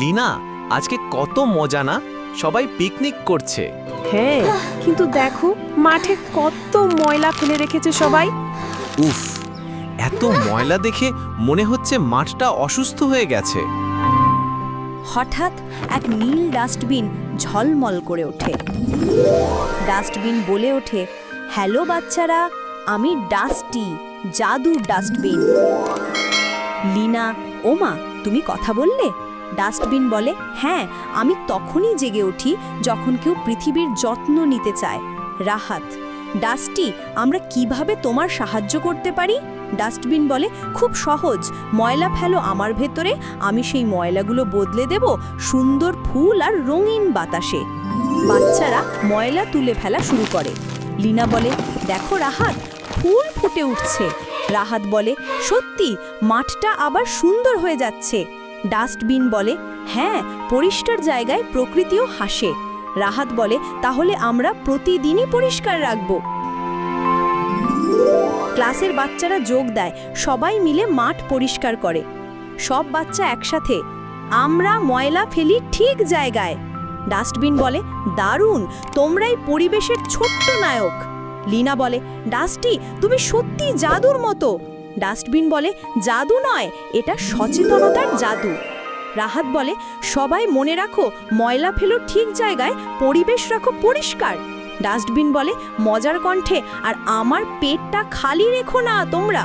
লিনা আজকে কত মজা না? সবাই পিকনিক করছে। হ্যাঁ কিন্তু দেখো মাঠে কত ময়লা ফেলে রেখেছে সবাই। উফ এত ময়লা দেখে মনে হচ্ছে মাঠটা অসুস্থ হয়ে গেছে। হঠাৎ এক নীল ডাস্টবিন ঝলমল করে ওঠে। ডাস্টবিন বলে ওঠে হ্যালো বাচ্চারা আমি ডাস্টি জাদুর ডাস্টবিন। লিনা, ওমা, তুমি কথা বললে? ডাস্টবিন বলে হ্যাঁ আমি তখনই জেগে উঠি যখন কেউ পৃথিবীর যত্ন নিতে চায়। রাহাত, ডাস্টি, আমরা কীভাবে তোমার সাহায্য করতে পারি? ডাস্টবিন বলে, খুব সহজ, ময়লা ফেলো আমার ভেতরে, আমি সেই ময়লাগুলো বদলে দেব সুন্দর ফুল আর রঙিন বাতাসে। বাচ্চারা ময়লা তুলে ফেলা শুরু করে। লিনা বলে, দেখো রাহাত, ফুল ফুটে উঠছে। রাহাত বলে, সত্যি, মাঠটা আবার সুন্দর হয়ে যাচ্ছে। ডাস্টবিন বলে হ্যাঁ পরিষ্কার জায়গায় প্রকৃতিও হাসে। রাহাত বলে, তাহলে আমরা প্রতিদিনই পরিষ্কার রাখব। ক্লাসের বাচ্চারা যোগ দেয়, সবাই মিলে মাঠ পরিষ্কার করে। সব বাচ্চা একসাথে, আমরা ময়লা ফেলি ঠিক জায়গায়। ডাস্টবিন বলে, দারুণ, তোমরাই পরিবেশের ছোট্ট নায়ক। লিনা বলে, ডাস্টি, তুমি সত্যি জাদুর মতো। ডাস্টবিন বলে, জাদু নয়, এটা সচেতনতার জাদু। রাহাত বলে, সবাই মনে রাখো, ময়লা ফেলো ঠিক জায়গায়, পরিবেশ রাখো পরিষ্কার। ডাস্টবিন বলে, মজার কণ্ঠে, আর আমার পেটটা খালি রেখো না তোমরা।